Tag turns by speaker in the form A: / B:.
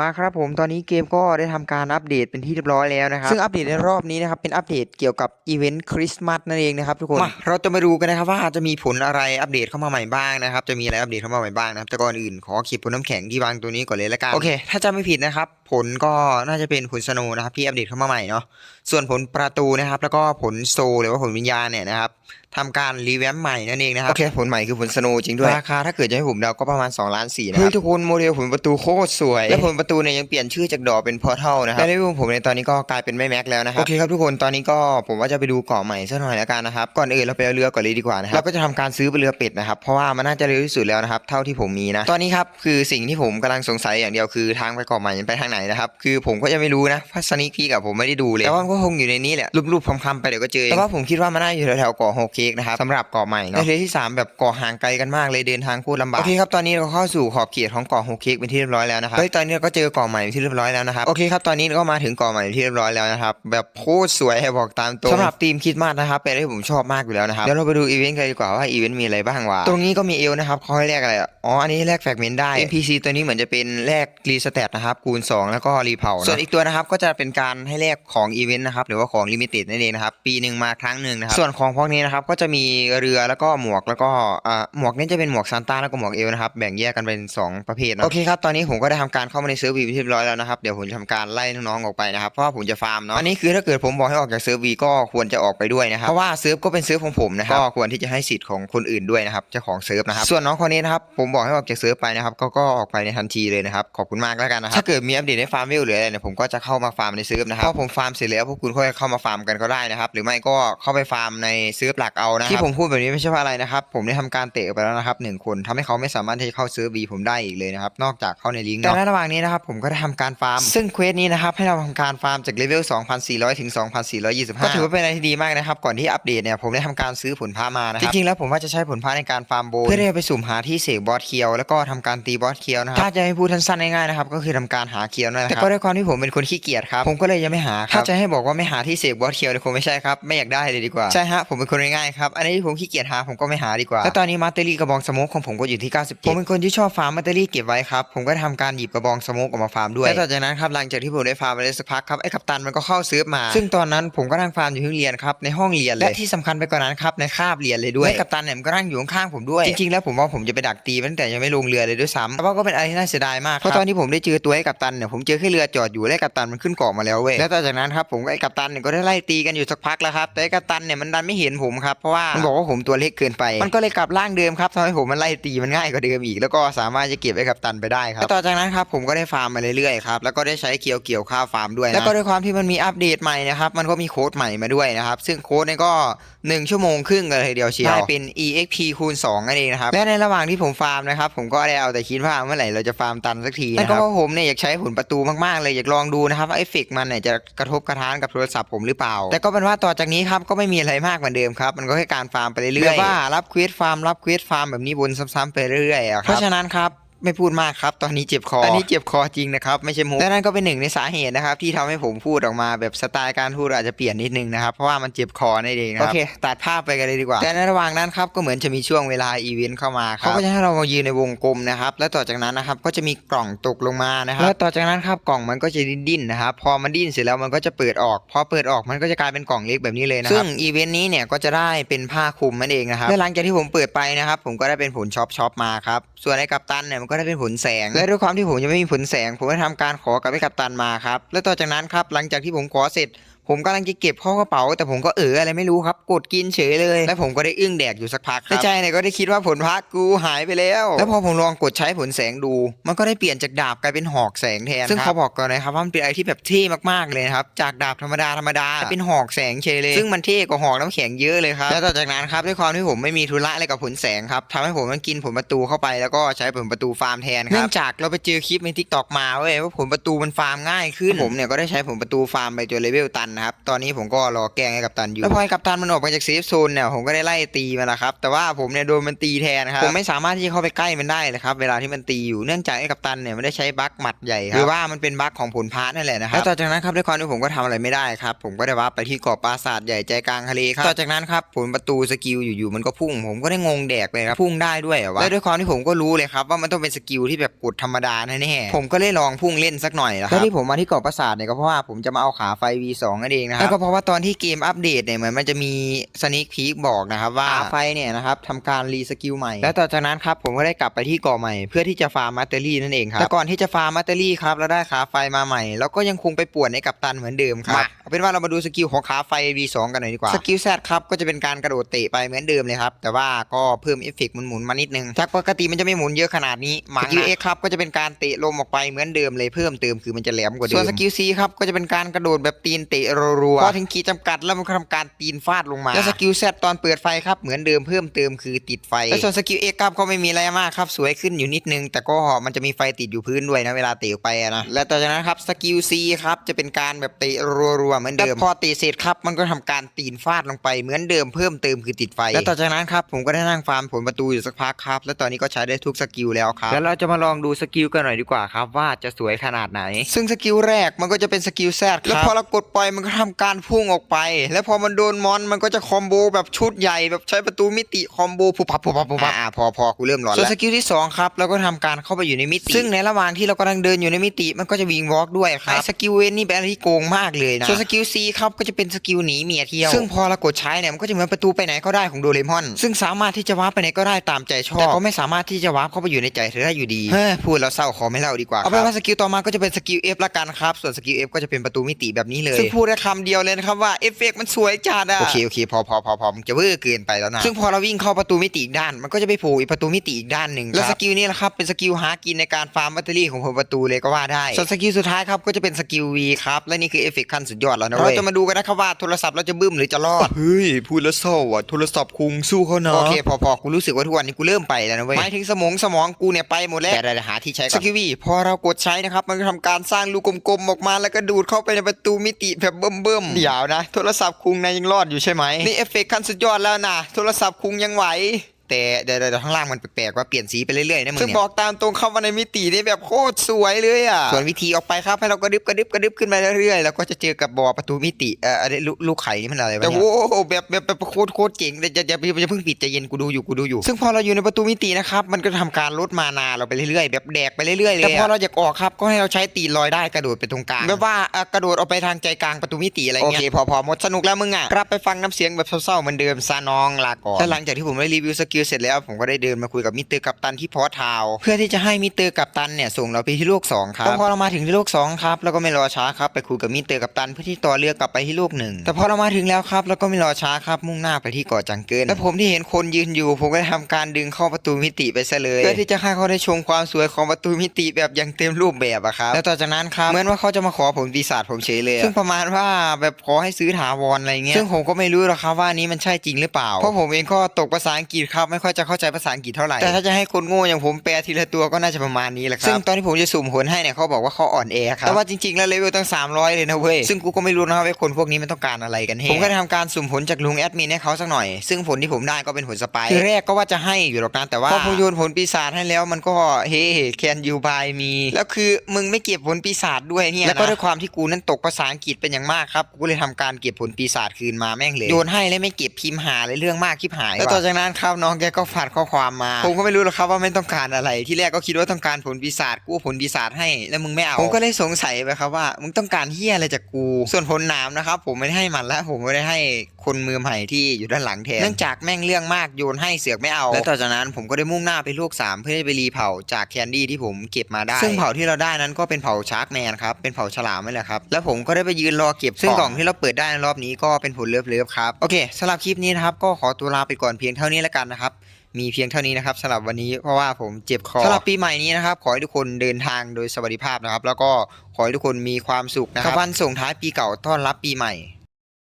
A: มาครับผมตอนนี้เกมก็ได้ทำการอัปเดตเป็นที่เรียบร้อยแล้วนะครับ ซึ่งอัปเดตในรอบนี้นะครับเป็นอัปเดตเกี่ยวกับอีเวนต์คริสต์มาสนั่นเองนะครับทุกคนมาเราจะมาดูกันนะครับว่าจะมีผลอะไรอัปเดตเข้ามาใหม่บ้างนะครับจะมีอะไรอัปเดตเข้ามาใหม่บ้างนะครับแต่ก่อนอื่นขอเขียนผลน้ำแข็งที่วางตัวนี้ก่อนเลยละกันโอเค ถ้าจำไม่ผิดนะครับผลก็น่าจะเป็นผลสโนว์นะครับที่อัปเดตเข้ามาใหม่เนาะส่วนผลประตูนะครับ แล้วก็ผลโซลหรือว่าผลวิญญาณเนี่ยนะครับทำการรีแวมใหม่นั่นเองนะครับโอเคผลใหม่คือผลสโนว์จริงด้วย ราคาถ้าเกิดจะให้ผมเดาก็ประมาณ2ล้านสี่นะครับเฮ้ยทุกคนโมเดลผลประตูโคตรสวย และผลประตูเนี่ยยังเปลี่ยนชื่อจากดอกเป็นพอร์ทัลนะครับและในรูปผมในตอนนี้ก็กลายเป็นไม่แม็กแล้วนะครับโอเคครับทุกคนตอนนี้ก็ผมว่าจะไปดูเกาะใหม่สักหน่อยแล้วกันนะครับก่อนอื่นเราไปเอาเรือก่อนเลยดีกว่านะครับเราก็จะทำการซื้อเป็นเรือเป็ดนะครับเพราะว่ามันน่าจะเร็วที่สุดแล้วนะครับเท่าที่ผมมีนะตอนนี้ครับคือสิ่งที่ผมกำลังสงสัยอย่างเดียวคือทางไปเกาะใหม่มันไปทางไหนนะครับ คือผมก็ยังไม่รู้นะพัสนิกพี่กับผมไม่ได้ดูเลยแต่ว่ามันก็คงอยู่ในนี้แหละรูปๆคำๆไปเดี๋ยวก็เจอแต่ว่าผมคิดว่ามันน่าอยู่แถวๆเกาะโฮเค้กนะครับสำหรับเกาะใหม่เนาะในเทที่สามแบบเกาะห่างไกลกันมากเลยเดินทางโคตรลำบากโอเคครับตอนนี้เราเข้าสู่ขอบเขตของเกาะโฮเค้กเป็นที่เรียบร้อยแล้วนะครับเฮ้ยตอนนี้เราก็เจอเกาะใหม่เป็นที่เรียบร้อยแล้วนะครับโอเคครับตอนนี้เราก็มาถึงเกาะใหม่เป็นที่เรียบร้อยแล้วนะครับแบบโคตรสวยให้บอกตามตรงสำหรับทีมคิดมากนะครับเป็นอะไรที่ผมชอบมากอยู่แล้วนะครับเดี๋ยวเราไปดูอีเวนต์กันดีกว่าว่าอีเวนต์มีอะไรบ้างวะตรงนี้ก็มีเอลนะครับเขาให้แลกอะไรอะอ๋ออันนี้แลกแฟกเมนต์ได้ NPC ตัวนี้เหมือนจะเป็นแลกรีสเตตนะครับคูณ2แล้วก็รีเผาส่วนอีกตัวนะครับก็จะเป็นการให้แลกของอีเวนต์นะครับหรือว่าของลิมิเต็ดนั่นเองนะครับปีหนึ่งมาครั้งหนึ่งนะครับส่วนของพวกนี้นะครับก็จะมีเรือแล้วก็หมวกแล้วก็อ่าหมวกนี่จะเป็นหมวกซานต้าแล้วก็หมวกเอลนะครับแบ่งแยกกันเป็น 2 ประเภทนะโอเคครับตอนนี้ผมก็ได้ทำการเข้ามาในเซิร์ฟวีเรียบร้อยแล้วนะครับเดี๋ยวผมจะทำการไล่น้องๆออกไปนะครับเพราะว่าผมจะฟาร์มเนาะอันนี้คือถ้าเกิดผมบอกให้ออกจากเซิร์ฟวีก็ควรจะออกไปด้วยนะครับเพราะว่าเซิร์ฟก็เป็นเซิร์ฟของผมนะครับก็ควรที่จะให้สิทธิ์ของคนอื่นด้วยนะครับเจ้าของเซิร์ฟนะครับส่วนน้องคนนี้นะครับผมบอกให้ออกจากเซิร์ฟไปนะครับก็ก็ออกไปในทันทีเลยนะครับขอบคุณมากแล้วกันนะครับถ้าเกิดมีอัปเดตในฟาร์มวิวหรืออะไรเนี่ยผมก็จะเข้ามาฟาร์มในเซิร์ฟนะครับพอผมฟาร์มเสร็จแล้วพวกคุณค่อยเข้ามาฟาร์มกันก็ได้นะครับ หรือไม่ก็เข้าไปฟาร์มในเซิร์ฟหลักเอานะครับที่ผมพูดแบบนี้ไม่ใช่ว่าอะไรนะครับ ผมได้ทำการเตะไปแล้วนะครับหนึ่งคนทำให้เขาไม่สามารถที่จะเข้าเซิร์ฟวีผมได้อีกเลยนะครับนอกจากเข้าในลิงก์เนาะแต่ในระหว่างนี้นะครับผมก็ได้ทำการฟาร์ม ซึ่งเควสนี้นะครับให้เราทำการฟาร์มจากเลเวล2,400ถึง2,425ก็ถือว่าเป็นอะไรที่ดีมากนะครับก่อนที่อัปเดตเนี่ยผมได้ทำการซื้อผลพระมานะครับจริงๆแล้วผมว่าจะใช้ผลพระในการฟาร์มโบนเพื่อที่จะไปสุ่มหาที่เสกบอสเคียวแล้วก็ทำการตีบอสเคียวนะครับถ้าจะให้พูดสั้นๆง่ายๆนะครับก็คือทำการหาเคียวนั่นแหละครับแต่ก็ด้วยความที่ผมเป็นคนขี้เกียจครับผมก็เลยยังไม่หาครับถ้าจะให้บอกว่าไม่หาที่เสกบอสเคียวเนี่ยคงไม่ใช่ครับไม่อยากได้เลยดีกว่าใช่ฮะผมเป็นคนง่ายๆครับอันนี้ที่ผมขี้เกียจหาผมก็ไม่หาดีกว่าแล้วตอนนี้มาเตอรี่กระบองสโมกของผมก็อยู่ที่97ผมเป็นคนที่ชอบฟาร์มมาเตอรี่เก็บไว้ครับผมก็ทำการหยิบกระบองสโมกออกมาฟาร์มด้วยแล้วต่อจากนั้นครับหลังจากที่ผมได้ฟาร์มไปได้สักพักครับไอ้กัปตันมันก็เข้าซื้อมา ซึ่งตอนนั้นผมก็นั่งฟาร์มอยู่ที่โรงเรียนครับในห้องเรียนเลยและที่สำคัญไปกว่านั้นครับในคาบเรียนเลยด้วยและกัปตันเนี่ยมันก็นั่งอยู่ข้างๆผมด้วยจริงๆแล้วผมว่าผมจะไปดักตีมันตั้งแต่ยังไม่ลงเรือเลยด้วยซ้ำแต่ว่าก็เป็นอะไรที่น่าเสียดายมากเพราะตอนที่ผมได้เจอตัวไอ้กัปตันเนี่ยผมเจอแค่เรือจอดอยู่และกัปตันมันขึ้นเกาะมาแล้วเว้ยแล้วต่อจากนั้นครับผมกับไอ้กัปตันเนี่ยก็ได้ไล่ตีกันอยู่สักพักแล้วครับแต่ไอ้กัปตันเนี่ยมันดันไม่เห็นผมครับเพราะว่ามันบอกว่าผมตัวเล็กเกินไปมันก็เลยกลับร่างเดิมครับทำให้ผมมันไล่ตีมันง่ายกว่าเดิมอีก แล้วก็สามารถจะเก็บไอ้กัปตันไปได้ครับแล้วต่อจากนั้นครับผมก็ได้ฟาร์มมาเรื่อยๆครับแล้วก็ได้ใช้เกี่ยวเกี่ยวข้าวฟาร์มด้วยนะแล้วก็ด้วยความที่มันมีอัปเดตใหม่นะครับมันก็มีโค้ดใหม่มาด้วยนะครับซึ่งโค้ดเนี่ยก็ 1 ชั่วโมงครึ่งกันเลยทีเดียวเชียวได้เป็น exp คูณ2นั่นเองนะครับและในระหว่างที่ผมฟาร์มนะครับผมก็ได้เอาแต่คิดว่าเมื่อไหร่เราจะฟาร์มตันสักทีนะครับนั่นก็เพราะผมเนี่ยอยากใช้ผลประตูมากๆเลยอยากลองดูนะครับว่าเอฟเฟกต์มันเนี่ยจะกระทบกระทานกับโทรศัพท์ผมหรือเปล่า แต่ก็เป็นว่าต่อจากนี้ครับก็ไม่มีอะไรมากเหมือนเดิมครับมันก็แค่การฟาร์มไปเรื่อยๆแบบว่ารับเควสฟาร์มรับเควสฟาร์มแบบนี้วนซ้ำๆไปเรื่อยๆอะครับเพราะฉะนั้นครับ ไม่พูดมากครับ ตอนนี้เจ็บคอ ตอนนี้เจ็บคอจริงนะครับ ไม่ใช่มุกและนั่นก็เป็นหนึ่งในสาเหตุนะครับ ที่ทำให้ผมพูดออกมาแบบสไตล์การพูดอาจจะเปลี่ยนนิดนึงนะครับ เพราะว่ามันเจ็บคอนั่นเองนะครับ โอเค ตัดภาพไปกันเลยดีกว่า แต่ในระหว่างนั้นครับ ก็เหมือนจะมีช่วงเวลาอีเวนต์เข้ามาครับเขาก็จะให้เรามายืนในวงกลมนะครับ แล้วต่อจากนั้นนะครับ ก็จะมีกล่องตกลงมานะครับ แล้วต่อจากนั้นครับ กล่องมันก็จะดิ้นๆนะครับ พอมันดิ้นเสร็จแล้วมันก็จะเปิดออก พอเปิดออกมันก็จะกลายเป็นกล่องเล็กแบบนี้เลยนะครับ ซึ่งอีเวนต์นี้เนี่ยก็จะได้เป็นผ้าคลุมนั่นเองนะครับและหลังจากที่ผมเปิดไปนะครับ ผมก็ได้เป็นผลช็อปช็อปมาครับ ส่วนไอ้กัปตันเนี่ยมันก็ได้เป็นผลแสง และด้วยความที่ผมยังไม่มีผลแสง ผมก็ทำการขอกับไอ้กัปตันมาครับ และต่อจากนั้นครับหลังจากที่ผมขอเสร็จ ผมกำลังจะเก็บเข้ากระเป๋า แต่ผมก็เอออะไรไม่รู้ครับ กดกินเฉยเลย แล้วผมก็ได้อึ้งแดกอยู่สักพักครับในใจเนี่ยก็ได้คิดว่าผลพักกูหายไปแล้ว แล้วพอผมลองกดใช้ผลแสงดู มันก็ได้เปลี่ยนจากดาบกลายเป็นหอกแสงแทนซึ่งเขาบอกก่อนนะครับว่ามันเป็นอะไรที่แบบเท่มากๆเลยนะครับจากดาบธรรมดาธรรมดากลายเป็นหอกแสงเฉยเลย ซึ่งมันเท่กว่าหอกน้ำแข็งเยอะเลยครับแล้วต่อจากนั้นครับด้วยความที่ผมไม่มีธุระอะไรกับผลแสงครับทำให้ผมต้องกินผลประตูเข้าไปแล้วก็ใช้ผลประตูฟาร์มแทนครับเนื่องจากเราไปเจอคลิปในทิกตอกมาเว้ยว่าผลประตูมันฟาร์มง่ายขึ้นผมเนี่ยก็ได้ใช้ผลประตูฟาร์มไปจนเลเวลตันนะครับ ตอนนี้ผมก็รอแกล้งไอ้กัปตันอยู่ แล้วพอไอ้กัปตันมันออกมาจากเซฟโซนเนี่ยผมก็ได้ไล่ตีมันแล้วครับ แต่ว่าผมเนี่ยโดนมันตีแทนนะครับ ผมไม่สามารถที่จะเข้าไปใกล้มันได้เลยครับเวลาที่มันตีอยู่ เนื่องจากไอ้กัปตันเนี่ยมันได้ใช้บั๊กหมัดใหญ่ครับหรือว่ามันเป็นบั๊กของผลพาร์ทนั่นแหละนะครับแล้วต่อจากนั้นครับด้วยความที่ผมก็ทำอะไรไม่ได้ครับ ผมก็ได้ว่าไปที่เกาะปราสาทใหญ่ใจกลางทะเลครับ ต่อจากนั้นครับผลประตูสกิลอยู่ๆมันก็พุ่ง ผมก็ได้งงแดกเลยครับ พุ่งได้ด้วยเหรอวะแล้วด้วยความที่ผมก็รู้เลยครับว่ามันต้องเป็นสกิลที่แบบกดธรรมดาแน่ๆผมก็เลยลองพุ่งเล่นสักหน่อยนะครับแล้วที่ผมมาที่เกาะปราสาทเนี่ยก็เพราะว่าผมจะมาเอาขาไฟ V2 นั่นเองนะครับแล้วก็เพราะว่าตอนที่เกมอัปเดตเนี่ยเหมือนมันจะมีสนิคพีคบอกนะครับว่าขาไฟเนี่ยนะครับทำการรีสกิลใหม่ แล้วต่อจากนั้นครับผมก็ได้กลับไปที่เกาะใหม่เพื่อที่จะฟาร์มมาสเตอรี่นั่นเองครับแต่ก่อนที่จะฟาร์มมาสเตอรี่ครับเราได้ขาไฟมาใหม่ แล้วก็ยังคงไปป่วนในกัปตันเหมือนเดิมครับเอาเป็นว่าเรามาดูสกิลของขาไฟ V2 กันหน่อยดีกว่า สกิลแซดครับก็จะเป็นการกระโดดเตะไปเหมือนเดิมเลยครับ แต่ว่าก็เพิ่มเอฟเฟกต์หมุนๆมานิดนึง จากปกติมันจะไม่หมุนเยอะขนาดนี้สกิลเอ็กครับก็จะเป็นการเตะลมออกไปเหมือนเดิมเลยเพิ่มเติมคือมันจะแหลมกว่าเดิม ส่วนสกิลซีครับก็จะเป็นการกระโดดแบบตีนเตะรัวๆพอถึงขีดจำกัดแล้วมันก็ทำการตีนฟาดลงมา แล้วสกิลแซดตอนเปิดไฟครับเหมือนเดิมเพิ่มเติมคือติดไฟ แล้วส่วนสกิลเอ็กครับก็ไม่มีอะไรมากครับสวยขึ้นอยู่นิดนึง แต่ก็มันจะมีไฟติดอยู่พื้นด้วยนะเวลาเตะออกไปอะนะและต่อจากนั้นครับสกิลซีครับจะเป็นการแบบเตะรัวๆเหมือนเดิมพอเตะเสร็จครับมันก็ทำการตีนฟาดลงไปเหมือนเดิมเพิ่มเติมคือติดไฟ แล้วต่อจากนั้นครับผมก็ได้นั่งฟาร์มผลประตูอยู่สักพักครับ แล้วตอนนี้ก็ใช้ได้ทุกสกิลแล้วครับแล้วเราจะมาลองดูสกิลกันหน่อยดีกว่าครับ ว่าจะสวยขนาดไหน ซึ่งสกิลแรกมันก็จะเป็นสกิลแซดแล้วพอเรากดปล่อยมันก็ทำการพุ่งออกไป แล้วพอมันโดนมอนมันก็จะคอมโบแบบชุดใหญ่แบบใช้ประตูมิติคอมโบผุบพับผุบพับผุบพับอ่าพอพอกูเริ่มร้อนแล้วส่วนสกิลที่สองครับเราก็ทำการเข้าไปอยู่ในมิติ ซึ่งในระหว่างที่เรากำลังเดินอยู่ในมิติมันก็จะวิงวอล์กด้วยครับไอ้สกิลเวนนี่เป็นอะไรที่โกงมากเลยนะส่วนสกิลซีครับก็จะเป็นสกิลหนีเมียเที่ยว ซึ่งพอเรากดใช้เนี่ยมันก็จะเหมือนประตูไปไหนก็ได้ของโดเรมอน ซึ่งสามารถที่จะวาร์ปไปไหนก็ได้ตามใจชอบแต่ก็ไม่สามารถที่จะวาร์ปเข้าไปอยู่ในใจเธอได้อยู่ดีเฮ้ยพูดแล้วเศร้าขอไม่เล่าดีกว่าเอาเป็นว่าสกิลต่อมาก็จะเป็นสกิล F ละกันครับส่วนสกิล F ก็จะเป็นประตูมิติแบบนี้เลยซึ่งพูดได้คำเดียวเลยนะครับว่าเอฟเฟกต์มันสวยจัดอะโอเคโอเคพอพอพอพอมึงจะเวอร์เกินไปแล้วนะซึ่งพอเราวิ่งเข้าประตูมิติอีกด้าน มันก็จะไปโผล่อีกประตูมิติอีกด้านหนึ่งแล้วสกิลนี้แหละครับเป็นสกิลหากินในการฟาร์มแบตเตอรี่ของผลประตูเลยก็ว่าได้ส่วนสกิลสุดท้ายครับก็จะเป็นสกิล V ครับและนี่คือเอฟเฟกต์ขั้นสุดยอดแล้วนะเว้ยเราจะมาดูกันนะครับว่าโทรศัพท์เราจะบึ้มหรือจะรอด
B: เฮ้ยพูดแล้วเศร้าอะโทรศัพท์คุงสู้เขานะ
A: โอเคพอพอกูรู้สึกว่าทุกวันนี้กูเริ่มไปแล้วนะเว้ยหมายถึงสมองสมองกูเนี่ยไปหมดแล้วแต่เดี๋ยวหาที่ใช้ก่อนสกิลวีพอเรากดใช้นะครับมันก็ทำการสร้างลูกกลมๆออกมาแล้วก็ดูดเข้าไปในประตูมิติแบบเบิ่มๆเดี๋ยวนะ โทรศัพท์คุงนายยังรอดอยู่ใช่ไหมนี่เอฟเฟกต์ขั้นสุดยอดแล้วนะโทรศัพท์คุงยังไหว แต่เดี๋ยวเดี๋ยวข้างล่างมันแปลกๆว่าเปลี่ยนสีไปเรื่อยๆนะมึง
B: ซึ่ง
A: เนี่ย
B: บอกตามตรงเข้ามาในมิตินี่แบบโคตรสวยเลยอะ
A: ส่วนวิธีออกไปครับให้เรากระดึบกระดึบกระดึบขึ้นไปเรื่อยๆแล้วก็จะเจอกับบ่อประตูมิติเอ่ออะไรลูกลูกไข่นี่มันอะไรวะ
B: แต่
A: เนี่ย
B: โอ้โหแบบแบบแบบโคตรโคตรเจ๋งเลยจะจะจะ
A: จะเพิ่งปิดใจเย็นกูดูอยู่กูดูอยู่ ซึ่งพอเราอยู่ในประตูมิตินะครับ มันก็ทำการลดมานาเราไปเรื่อยๆ แบบแดกไปเรื่อยๆเลยแต่พอเราอยากออกครับก็ให้เราใช้ตีนลอยได้กระโดดไปตรงกลางแบบว่าอะกระโดดออกไปทางใจกลางประตูมิติอะไรเงี้ยโอเคพอพอหมดสนุกแล้วมึงอะกลับไปฟังน้ำเสียงแบบเศร้าๆเหมือนเดิมซาน้องลาก่อนและหลังจากที่ผมได้รีวิวสกิลเสร็จแล้วผมก็ได้เดินมาคุยกับมิสเตอร์กัปตันที่พอร์ตทาวน์เพื่อที่จะให้มิสเตอร์กัปตันเนี่ยส่งเราไปที่โลกสองครับแล้วพอเรามาถึงที่โลกสองครับแล้วก็ไม่รอช้าครับไปคุยกับมิสเตอร์กัปตันเพื่อที่ต่อเรือกลับไปที่โลกหนึ่งแต่พอเรามาถึงแล้วครับแล้วก็ไม่รอช้าครับมุ่งหน้าไปที่เกาะจังเกิลและผมที่เห็นคนยืนอยู่ ผมก็ได้ทำการดึงเข้าประตูมิติไปซะเลยเพื่อที่จะให้เขาได้ชมความสวยของประตูมิติแบบอย่างเต็มรูปแบบอะครับแล้วต่อจากนั้นครับเหมือนว่าเขาจะมาขอผลปีศาจผมเฉยเลยอะซึ่งประมาณว่าแบบขอให้ซื้อถาวรอะไรเงี้ยซึ่งผมก็ไม่รู้หรอกครับว่านี้มันใช่จริงหรือเปล่าเพราะผมเองก็ตกภาษาอังกฤษครับไม่ค่อยจะเข้าใจภาษาอังกฤษเท่าไหร่ แต่ถ้าจะให้คนโง่อย่างผมแปลทีละตัวก็น่าจะประมาณนี้แหละครับ ซึ่งตอนที่ผมจะสุ่มผลให้เนี่ยเขาบอกว่าเขาอ่อนแอครับ แต่ว่าจริงๆแล้วเลเวลตั้ง 300 เลยนะเว้ย ซึ่งกูก็ไม่รู้นะครับว่าคนพวกนี้มันต้องการอะไรกันแน่ผมก็ได้ทำการสุ่มผลจากลุงแอดมินให้เขาสักหน่อย ซึ่งผลที่ผมได้ก็เป็นผลสไปร์คือแรกก็ว่าจะให้อยู่หรอกนะแต่ว่าพอผมโยนผลปีศาจให้แล้วมันก็เฮ้แคนยูบายมีแล้วคือมึงไม่เก็บผลปีศาจด้วยเนี่ยนะแล้วก็ด้วยความที่กูนั้นตกภาษาอังกฤษเป็นอย่างมากครับกูเลยทำการเก็บผลปีศาจคืนมาแม่งเลยโยนให้แล้วไม่เก็บพิมพ์หาเลยเรื่องมากคิบหายแล้วต่อจากนั้นครับน้องแกก็ฝากข้อความมา ผมก็ไม่รู้หรอกครับว่าไม่ต้องการอะไร ที่แรกก็คิดว่าต้องการผลปีศาจกูเอาผลปีศาจให้แล้วมึงไม่เอา ผมก็เลยสงสัยไปครับว่ามึงต้องการเฮียอะไรจากกู ส่วนผลหนามนะครับผมไม่ได้ให้มันแล้ว ผมไม่ได้ให้คนมือใหม่ที่อยู่ด้านหลังแทน เนื่องจากแม่งเรื่องมากโยนให้เสือกไม่เอา และต่อจากนั้นผมก็ได้มุ่งหน้าไปลูกสามเพื่อที่ไปรีเผาจากแคนดี้ที่ผมเก็บมาได้ ซึ่งเผาที่เราได้นั้นก็เป็นเผาชาร์กแมนครับเป็นเผาฉลามนี่แหละครับแล้วผมก็ได้ไปยืนรอเก็บซึ่งกล่องที่เราเปิดได้ในรอบนี้ก็เป็นผลเลิฟๆครับโอเคสำหรับคลิปนี้นะครับก็ขอตัวลาไปก่อนเพียงเท่านี้แล้วกันนะครับมีเพียงเท่านี้นะครับสำหรับวันนี้เพราะว่าผมเจ็บคอสำหรับปีใหม่นี้นะครับ ขอให้ทุกคนเดินทางโดยสวัสดิภาพนะครับ แล้วก็ขอให้ทุกคนมีความสุขนะครับกับวันส่งท้ายปีเก่าต้อนรับปีใหม่